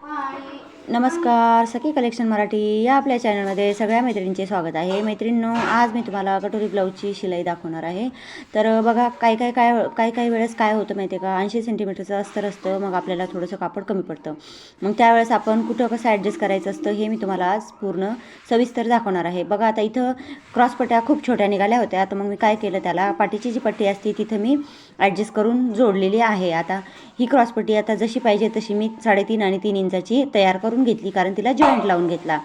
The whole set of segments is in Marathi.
嗨。नमस्कार सखी कलेक्शन मराठी या आपल्या चॅनलमध्ये सगळ्या मैत्रिणींचे स्वागत आहे. मैत्रिणींनो आज मी तुम्हाला कटोरी ब्लाऊजची शिलाई दाखवणार आहे. तर बघा काय काय काय काही काही वेळेस काय होतं माहिती आहे का? ऐंशी सेंटीमीटरचं अस्तर असतं मग आपल्याला थोडंसं कापड कमी पडतं. मग त्यावेळेस आपण कुठं कसं ॲडजस्ट करायचं असतं हे मी तुम्हाला आज पूर्ण सविस्तर दाखवणार आहे. बघा आता इथं क्रॉसपट्या खूप छोट्या निघाल्या होत्या. आता मग मी काय केलं त्याला पाठीची जी पट्टी असते तिथं मी ॲडजस्ट करून जोडलेली आहे. आता ही क्रॉसपट्टी आता जशी पाहिजे तशी मी साडेतीन आणि तीन इंचाची तयार करून घेतली कारण तिला जॉईंट लावून घेतला.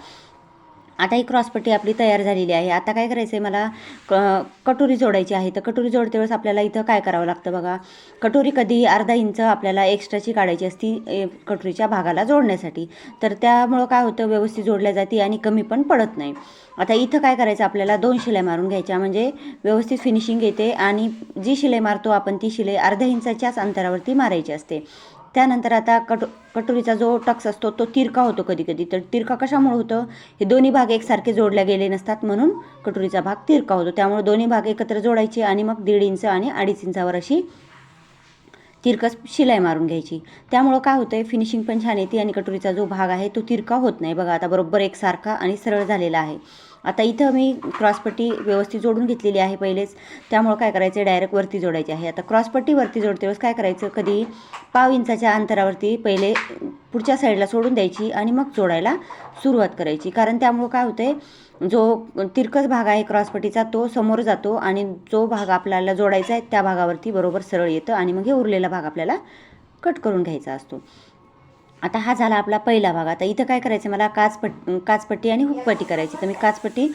आता ही क्रॉसपट्टी आपली तयार झालेली आहे. आता काय करायचं आहे मला क कटोरी जोडायची आहे. तर कटोरी जोडते वेळेस आपल्याला इथं काय करावं लागतं बघा? कटोरी कधी अर्धा इंच आपल्याला एक्स्ट्राची काढायची असती ए, कटोरीच्या भागाला जोडण्यासाठी. तर त्यामुळं काय होतं व्यवस्थित जोडल्या जाते आणि कमी पण पडत नाही. आता इथं काय करायचं आपल्याला दोन शिलाई मारून घ्यायच्या. म्हणजे व्यवस्थित फिनिशिंग येते आणि जी शिलाई मारतो आपण ती शिलाई अर्ध्या इंचाच्याच अंतरावरती मारायची असते. त्यानंतर आता कटो कटोरीचा जो टक्स असतो तो तिरका होतो कधी कधी तर तिरका कशामुळे होतं? हे दोन्ही भाग एकसारखे जोडल्या गेले नसतात म्हणून कटोरीचा भाग तिरका होतो. त्यामुळे दोन्ही भाग एकत्र जोडायचे आणि मग दीड इंच आणि अडीच इंचावर अशी तिरकस शिलाई मारून घ्यायची. त्यामुळं काय होतं आहे फिनिशिंग पण छान येते आणि कटोरीचा जो भाग आहे तो तिरका होत नाही. बघा आता बरोबर एकसारखा आणि सरळ झालेला आहे. आता इथं मी क्रॉसपट्टी व्यवस्थित जोडून घेतलेली आहे पहिलेच. त्यामुळं काय करायचं डायरेक्ट वरती जोडायची आहे. आता क्रॉसपट्टी वरती जोडते वेळेस काय करायचं? कधी पाव इंचाच्या अंतरावरती पहिले पुढच्या साईडला सोडून द्यायची आणि मग जोडायला सुरुवात करायची. कारण त्यामुळं काय होतं आहे जो तिरकस भाग आहे क्रॉसपट्टीचा तो समोर जातो आणि जो भाग आपल्याला जोडायचा आहे त्या भागावरती बरोबर सरळ येतं आणि मग हे उरलेला भाग आपल्याला कट करून घ्यायचा असतो. आता हा झाला आपला पहिला भाग. आता इथं काय करायचं? मला काचपट काचपट्टी आणि हुकपट्टी करायची. तर मी काचपट्टी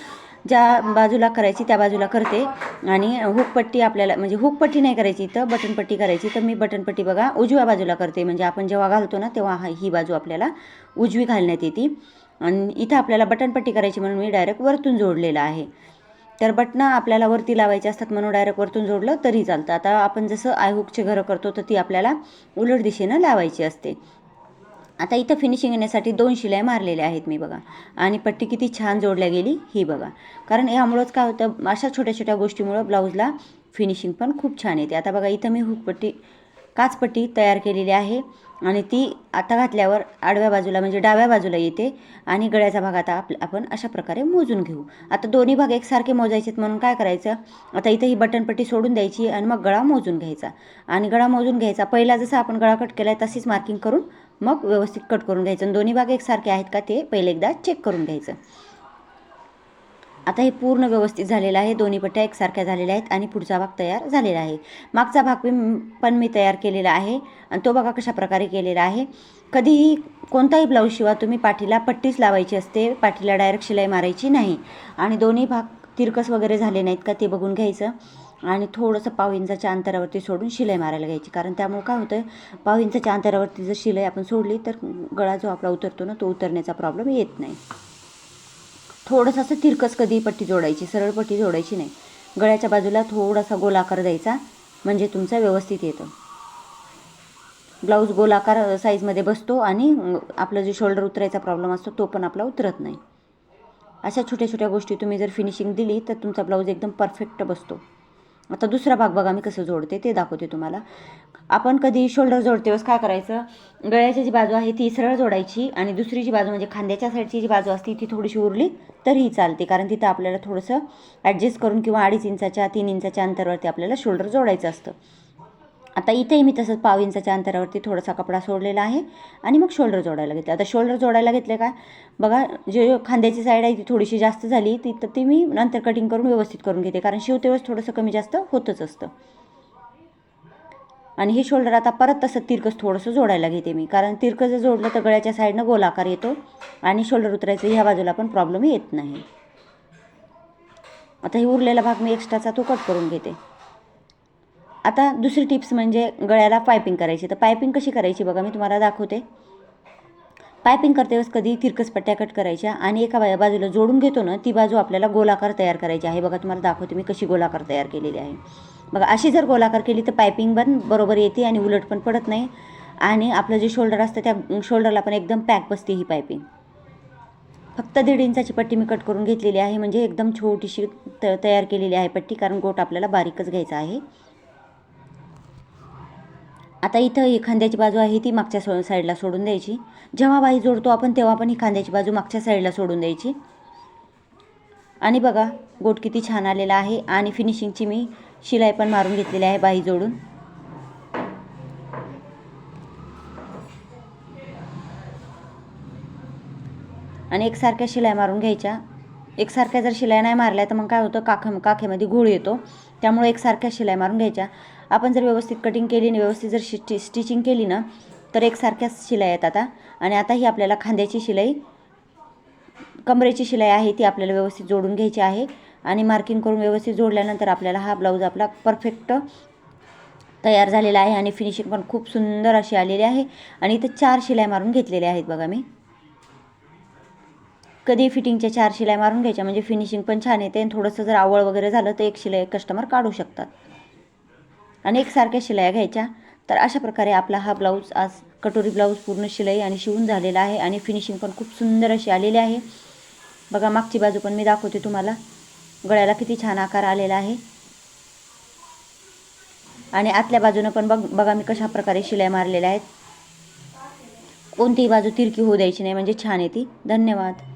ज्या बाजूला करायची त्या बाजूला करते. आणि हुकपट्टी आपल्याला म्हणजे हुकपट्टी नाही करायची तर बटनपट्टी करायची. तर मी बटनपट्टी बघा उजव्या बाजूला करते. म्हणजे आपण जेव्हा घालतो ना तेव्हा हा ही बाजू आपल्याला उजवी घालण्यात येते. आणि इथं आपल्याला बटनपट्टी करायची म्हणून मी डायरेक्ट वरतून जोडलेलं आहे. तर बटणं आपल्याला वरती लावायचे असतात म्हणून डायरेक्ट वरतून जोडलं तरी चालतं. आता आपण जसं आयहुकचे घरं करतो तर ती आपल्याला उलट दिशेनं लावायची असते. आता इथं फिनिशिंग येण्यासाठी दोन शिलाई मारलेल्या आहेत मी बघा. आणि पट्टी किती छान जोडल्या गेली ही बघा. कारण यामुळंच काय होतं अशा छोट्या छोट्या गोष्टीमुळं ब्लाऊजला फिनिशिंग पण खूप छान येते. आता बघा इथं मी हुकपट्टी काचपट्टी तयार केलेली आहे. आणि ती आता घातल्यावर आडव्या बाजूला म्हणजे डाव्या बाजूला येते. आणि गळ्याचा भाग आता आप आपण अशा प्रकारे मोजून घेऊ. आता दोन्ही भाग एकसारखे आहेत म्हणून काय करायचं? आता इथं ही बटनपट्टी सोडून द्यायची आणि मग गळा मोजून घ्यायचा. आणि गळा मोजून घ्यायचा. पहिला जसं आपण गळा कट केला आहे तशीच मार्किंग करून मग व्यवस्थित कट करून घ्यायचं. आणि दोन्ही भाग एकसारखे आहेत का ते पहिले एकदा चेक करून घ्यायचं. आता हे पूर्ण व्यवस्थित झालेलं आहे. दोन्ही पट्ट्या एकसारख्या झालेल्या आहेत आणि पुढचा भाग तयार झालेला आहे. मागचा भाग पण मी तयार केलेला आहे आणि तो बघा कशा प्रकारे केलेला आहे. कधीही कोणताही ब्लाऊज शिवा तुम्ही पाठीला पट्टीच लावायची असते. पाठीला डायरेक्ट शिलाई मारायची नाही. आणि दोन्ही भाग तिरकस वगैरे झाले नाहीत का ते बघून घ्यायचं. आणि थोडंसं पाव इंचाच्या अंतरावरती सोडून शिलाई मारायला घ्यायची. कारण त्यामुळे काय होतं पाव इंचाच्या अंतरावरती जर शिलाई आपण सोडली तर गळा जो आपला उतरतो ना तो उतरण्याचा प्रॉब्लेम येत नाही. थोडंसं असं तिरकस कधी पट्टी जोडायची सरळ पट्टी जोडायची नाही. गळ्याच्या बाजूला थोडासा गोलाकार द्यायचा म्हणजे तुमचा व्यवस्थित येतं. ब्लाऊज गोलाकार साईजमध्ये बसतो आणि आपलं जे शोल्डर उतरायचा प्रॉब्लेम असतो तो पण आपला उतरत नाही. अशा छोट्या छोट्या गोष्टी तुम्ही जर फिनिशिंग दिली तर तुमचा ब्लाऊज एकदम परफेक्ट बसतो. आता दुसरा भाग बघा मी कसं जोडते ते दाखवते तुम्हाला. आपण कधी शोल्डर जोडते वेळेस काय करायचं? गळ्याची जी बाजू आहे ती सरळ जोडायची आणि दुसरी जी बाजू म्हणजे खांद्याच्या साईडची जी बाजू असते ती थोडीशी उरली तरीही चालते. कारण तिथं आपल्याला थोडंसं ॲडजस्ट करून किंवा अडीच इंचाच्या तीन इंचाच्या अंतरावरती आपल्याला शोल्डर जोडायचं असतं. आता इथेही मी तसंच पाव इंचाच्या अंतरावरती थोडासा कपडा सोडलेला आहे आणि मग शोल्डर जोडायला घेतले आता शोल्डर जोडायला घेतले काय बघा जे खांद्याची साईड आहे ती थोडीशी जास्त झाली ती तर ती मी नंतर कटिंग करून व्यवस्थित करून घेते कारण शिवतेवेळेस थोडंसं कमी जास्त होतच असतं. आणि हे शोल्डर आता परत तसं तिरकस थोडंसं जोडायला घेते मी कारण तिरकं जर जोडलं तर गळ्याच्या साईडनं गोलाकार येतो आणि शोल्डर उतरायचं ह्या बाजूला पण प्रॉब्लेम येत नाही. आता हे उरलेला भाग मी एक्स्ट्राचा तो कट करून घेते. आता दुसरी टिप्स म्हणजे गळ्याला पायपिंग करायची. तर पायपिंग कशी करायची बघा मी तुम्हाला दाखवते. पायपिंग करतेवेळेस कधी तिरकस पट्ट्या कट करायच्या आणि एका बा बाजूला जोडून घेतो ना ती बाजू आपल्याला गोलाकार तयार करायची आहे. बघा तुम्हाला दाखवते मी कशी गोलाकार तयार केलेली आहे. बघा अशी जर गोलाकार केली तर पायपिंग पण बरोबर येते आणि उलट पण पडत नाही. आणि आपलं जे शोल्डर असतं त्या शोल्डरला पण एकदम पॅक बसते ही पायपिंग. फक्त दीड इंचाची पट्टी मी कट करून घेतलेली आहे. म्हणजे एकदम छोटीशी त तयार केलेली आहे पट्टी कारण गोट आपल्याला बारीकच घ्यायचा आहे. आता इथं ही खांद्याची बाजू आहे ती मागच्या सो साईडला सोडून द्यायची. जेव्हा बाई जोडतो आपण तेव्हा पण ही खांद्याची बाजू मागच्या साईडला सोडून द्यायची. आणि बघा गोट किती छान आलेला आहे आणि फिनिशिंगची मी शिलाई पण मारून घेतलेली आहे बाई जोडून. आणि एकसारख्या शिलाई मारून घ्यायच्या. एकसारख्या जर शिलाई नाही मारल्या तर मग काय होतं? काखे काखेमध्ये घोळ येतो. त्यामुळे एकसारख्या शिलाई मारून घ्यायच्या. आपण जर व्यवस्थित कटिंग केली आणि व्यवस्थित जर स्टि स्टिचिंग केली ना तर एकसारख्याच शिलाई येतात आता. आणि आता ही आपल्याला खांद्याची शिलाई कमरेची शिलाई आहे ती आपल्याला व्यवस्थित जोडून घ्यायची आहे. आणि मार्किंग करून व्यवस्थित जोडल्यानंतर आपल्याला हा ब्लाऊज आपला परफेक्ट तयार झालेला आहे. आणि फिनिशिंग पण खूप सुंदर अशी आलेली आहे. आणि इथं चार शिलाई मारून घेतलेल्या आहेत बघा मी. कधी फिटिंगच्या चार शिलाई मारून घ्यायच्या म्हणजे फिनिशिंग पण छान येते आणि थोडंसं जर आवळ वगैरे झालं तर एक शिलाई कस्टमर काढू शकतात. आणि एकसारख्या शिलाया घ्यायच्या. तर अशा प्रकारे आपला हा ब्लाऊज आज कटोरी ब्लाऊज पूर्ण शिलाई आणि शिवून झालेला आहे आणि फिनिशिंग पण खूप सुंदर अशी आलेली आहे. बघा मागची बाजू पण मी दाखवते तुम्हाला. गळ्याला किती छान आकार आलेला आहे. आणि आतल्या बाजूनं पण बघ बघा मी कशा प्रकारे शिलाई मारलेल्या आहेत. कोणतीही बाजू तिरकी होऊ द्यायची नाही म्हणजे छान येते. धन्यवाद.